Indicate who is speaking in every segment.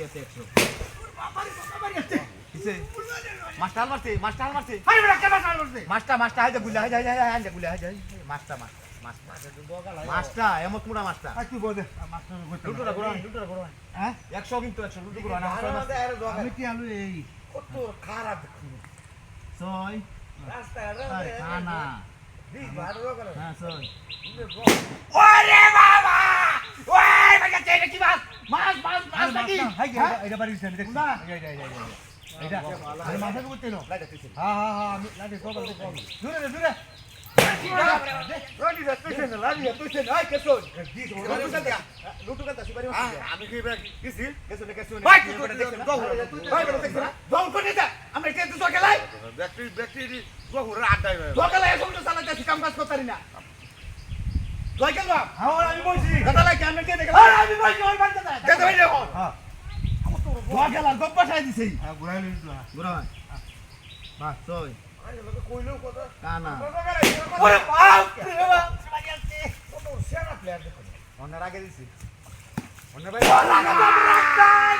Speaker 1: তিয়াতে একশো মাস্টার মারছে মাস্টার মারছে মাস্টার মাস্টার হাইদা গুলা হাইদা হাইদা হাইদা গুলা হাইদা মাস্টার মাস্টার মাস্টার মাস্টার এমত মুড়া মাস্টার
Speaker 2: কি বলে
Speaker 1: লুটুরা ঘোরা লুটুরা ঘোরা
Speaker 2: হ্যাঁ
Speaker 1: একশো কিন্তু একশো লুটু ঘোরা না
Speaker 2: আমি কি আলু এই
Speaker 1: ছয় আরে খানা হ্যাঁ ছয় ওরে বাবা ওই ভাইয়া কি মাছ মাছ
Speaker 2: হাই এটা বাড়ি দিছেন দেখছ। না। আরে করতে নো হ্যাঁ হ্যাঁ হ্যাঁ আমি দূরে রে দূরে
Speaker 3: আমি কি গহুরে
Speaker 2: হ্যাঁ আমি বলছি
Speaker 1: ওই বান্দা
Speaker 2: হ্যাঁ
Speaker 1: ধোয়া গেলার গপ পাঠাই দিছে
Speaker 2: হ্যাঁ ঘুরাই লইছ না
Speaker 1: বুড়া ভাই বাস ছয় কানা অন্যের আগে দিছি অন্যের
Speaker 2: ওর লাগা যাবে রাখতাই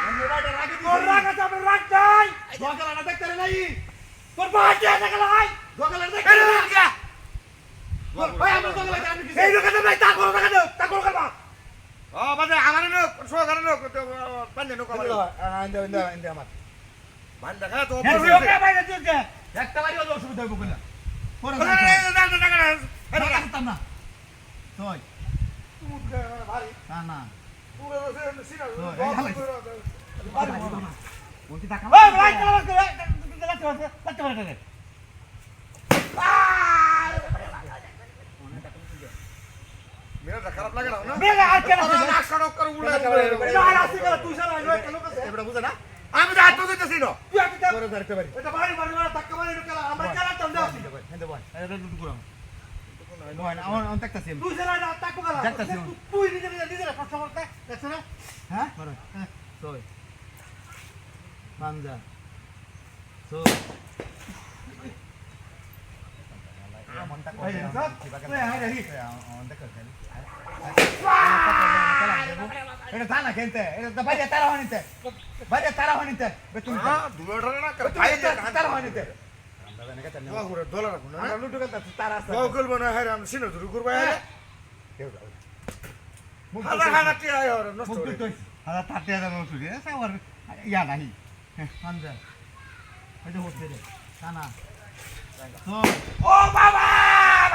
Speaker 2: ওর লাগা যাবে রাখতাই
Speaker 1: ধোয়া গেলার দেখতে নাই
Speaker 2: তোর
Speaker 1: দেখতে ভাই আমরা ধোয়া গেলার আমি
Speaker 2: এই লোকে তো তা করো টাকা দাও তা করো কাবা
Speaker 3: ও বাদে আমার নোক সোগারে নোক পান্ডে নোক আমার
Speaker 1: আমার
Speaker 3: দেখা তো
Speaker 2: ওকে বাইরে তুই কে
Speaker 1: একটা বাড়ি হলে অসুবিধা হবে না না ছয় কানা বলছি টাকা
Speaker 2: ওই ভাই চলো চলো চলো চলো চলো চলো
Speaker 3: মেরা খারাপ লাগে না না?
Speaker 2: বেলা আর কেন
Speaker 3: নাক সড়ক করে উড়ে
Speaker 2: না আসি গেল তুই সারা আইলো কেন কাছে
Speaker 1: এবারে বুঝে না?
Speaker 3: আমি তো হাত দিতেছি না।
Speaker 2: তুই যা।
Speaker 1: পরে ধরতে পারি।
Speaker 2: এটা বাড়ি বাড়ি বাড়ি ধাক্কা মারি ঢুকে আমরা কেলা টান দাও
Speaker 1: হেন্দে বল এটা দুটো করো বল আমার অন দেখতাছি আমি।
Speaker 2: তুই সারা না তাকো গেল
Speaker 1: দেখতাছি।
Speaker 2: তুই নিজে নিজে নিজে কষ্ট করতে দেখছ না?
Speaker 1: হ্যাঁ? করো ছয়। পাঞ্জা। ছয়।
Speaker 3: হ্যাঁ হ্যাঁ হ্যাঁ
Speaker 2: ইয়া নাহি
Speaker 1: পাঞ্জা হচ্ছে রে কানা
Speaker 2: ও বাবা